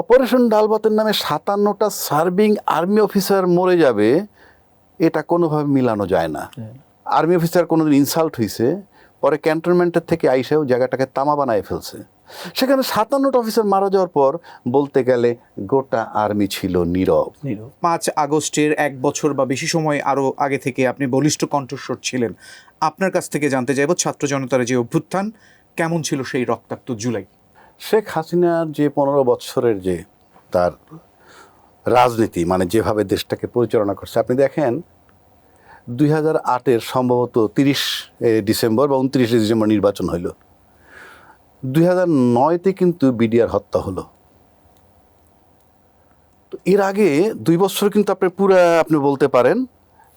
Operation ডালবাতের নামে সাতান্নটা সার্ভিং আর্মি অফিসার মরে যাবে এটা কোনোভাবে মিলানো যায় না। আর্মি অফিসার কোনোদিন ইনসাল্ট হয়েছে পরে ক্যান্টনমেন্টের থেকে আইসেও জায়গাটাকে তামা বানায় ফেলছে। সেখানে সাতান্নটা অফিসার মারা যাওয়ার পর বলতে গেলে গোটা আর্মি ছিল নীরব। পাঁচ আগস্টের এক বছর বা বেশি সময় আরও আগে থেকে আপনি বলিষ্ঠ কণ্ঠস্বর ছিলেন। আপনার কাছ থেকে জানতে চাইব ছাত্র জনতার যে অভ্যুত্থান কেমন ছিল সেই রক্তাক্ত জুলাই? শেখ হাসিনার যে পনেরো বৎসরের যে তার রাজনীতি মানে যেভাবে দেশটাকে পরিচালনা করছে আপনি দেখেন দুই হাজার আটের সম্ভবত তিরিশ ডিসেম্বর বা উনত্রিশে ডিসেম্বর নির্বাচন হইল। দুই হাজার নয়তে কিন্তু বিডিআর হত্যা হলো। তো এর আগে দুই বছর কিন্তু আপনি পুরা আপনি বলতে পারেন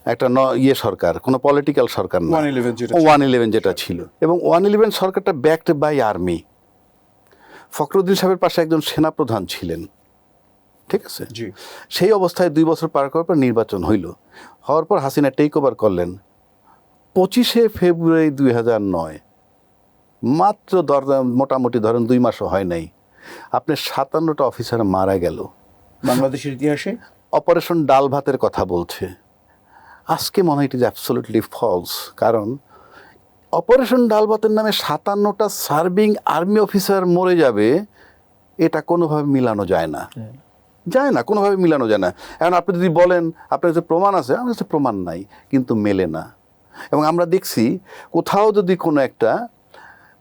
একটা ন ইয়ে সরকার কোনো পলিটিক্যাল সরকার না। 111 যেটা ওয়ান ইলেভেন যেটা ছিল। এবং ওয়ান ইলেভেন সরকারটা ব্যাকড বাই আর্মি ফখরুদ্দিন সাহেবের পাশে একজন সেনাপ্রধান ছিলেন। ঠিক আছে? জি। সেই অবস্থায় দুই বছর পার করার পর নির্বাচন হইল। হওয়ার পর হাসিনা টেক ওভার করলেন। পঁচিশে ফেব্রুয়ারি দুই হাজার নয় মাত্র দর মোটামুটি ধরেন দুই মাসও হয় নাই আপনি সাতান্নটা অফিসার মারা গেল। বাংলাদেশের ইতিহাসে? অপারেশন ডাল ভাতের কথা বলছে। আজকে মনে হয় ইট ইজ অ্যাবসোলুটলি ফলস কারণ অপারেশন ডালবাতের নামে সাতান্নটা সার্ভিং আর্মি অফিসার মরে যাবে এটা কোনোভাবে মিলানো যায় না। যায় না কোনোভাবে মিলানো যায় না। এখন আপনি যদি বলেন আপনার কাছে প্রমাণ আছে আমার কাছে প্রমাণ নাই কিন্তু মেলে না। এবং আমরা দেখছি কোথাও যদি কোনো একটা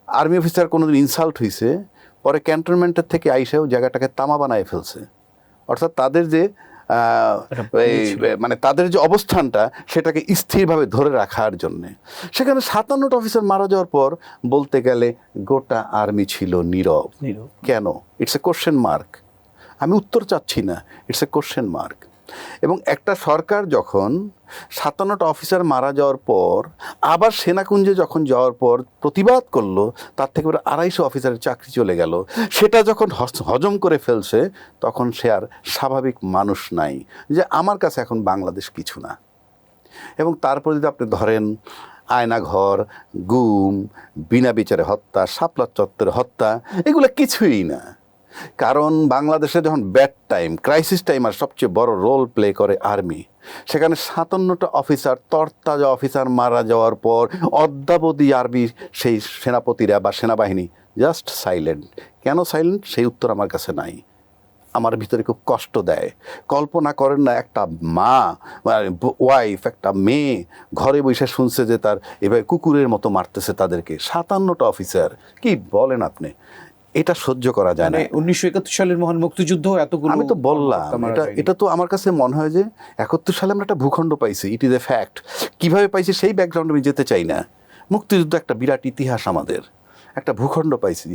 আর্মি অফিসার কোনোদিন ইনসাল্ট হয়েছে পরে ক্যান্টনমেন্টের থেকে আইসেও জায়গাটাকে তামা বানায় ফেলছে। অর্থাৎ তাদের যে মানে তাদের যে অবস্থানটা সেটাকে স্থিরভাবে ধরে রাখার জন্যে। সেখানে সাতান্নটা অফিসার মারা যাওয়ার পর বলতে গেলে গোটা আর্মি ছিল নীরব। কেন? ইটস এ কোশ্চেন মার্ক আমি উত্তর চাচ্ছি না। ইটস এ কোশ্চেন মার্ক এবং একটা সরকার যখন সাতান্নটা অফিসার মারা যাওয়ার পর, আবার সেনাকুঞ্জে যখন যাওয়ার পর প্রতিবাদ করল, তার থেকে আড়াইশো অফিসারের চাকরি চলে গেল। সেটা যখন হজ- হজম করে ফেলছে, তখন সে আর স্বাভাবিক মানুষ নাই যে আমার কাছে এখন বাংলাদেশ কিছু না। এবং তারপর যদি আপনি ধরেন, আয়নাঘর, গুম, বিনা বিচারে হত্যা, শাপলা চত্বরে হত্যা, এগুলো কিছুই না। কারণ বাংলাদেশে যখন ব্যাড টাইম, ক্রাইসিস টাইম আর সবচেয়ে বড় রোল প্লে করে আর্মি, সেখানে সাতান্নটা অফিসার, তরতাজা অফিসার মারা যাওয়ার পর অদ্যাবধি আরবি সেই সেনাপতিরা বা সেনাবাহিনী জাস্ট সাইলেন্ট কেন সাইলেন্ট সেই উত্তর আমার কাছে নাই। আমার ভিতরে খুব কষ্ট দেয়। কল্পনা করেন না, একটা মা ওয়াইফ একটা মেয়ে ঘরে বসে শুনছে যে তার এভাবে কুকুরের মতো মারতেছে তাদেরকে। সাতান্নটা অফিসার, কি বলেন আপনি? এটা সহ্য করা যায় না। মানে উনিশশো একাত্তর সালের মহান মুক্তিযুদ্ধ এতগুলো আমি তো বললাম এটা এটা তো আমার কাছে মনে হয় যে একাত্তর সালে আমরা একটা ভূখণ্ড পাইছি ইট ইজ এ ফ্যাক্ট কীভাবে পাইছি সেই ব্যাকগ্রাউন্ডে আমি যেতে চাই না। মুক্তিযুদ্ধ একটা বিরাট ইতিহাস আমাদের একটা ভূখণ্ড পাইছি।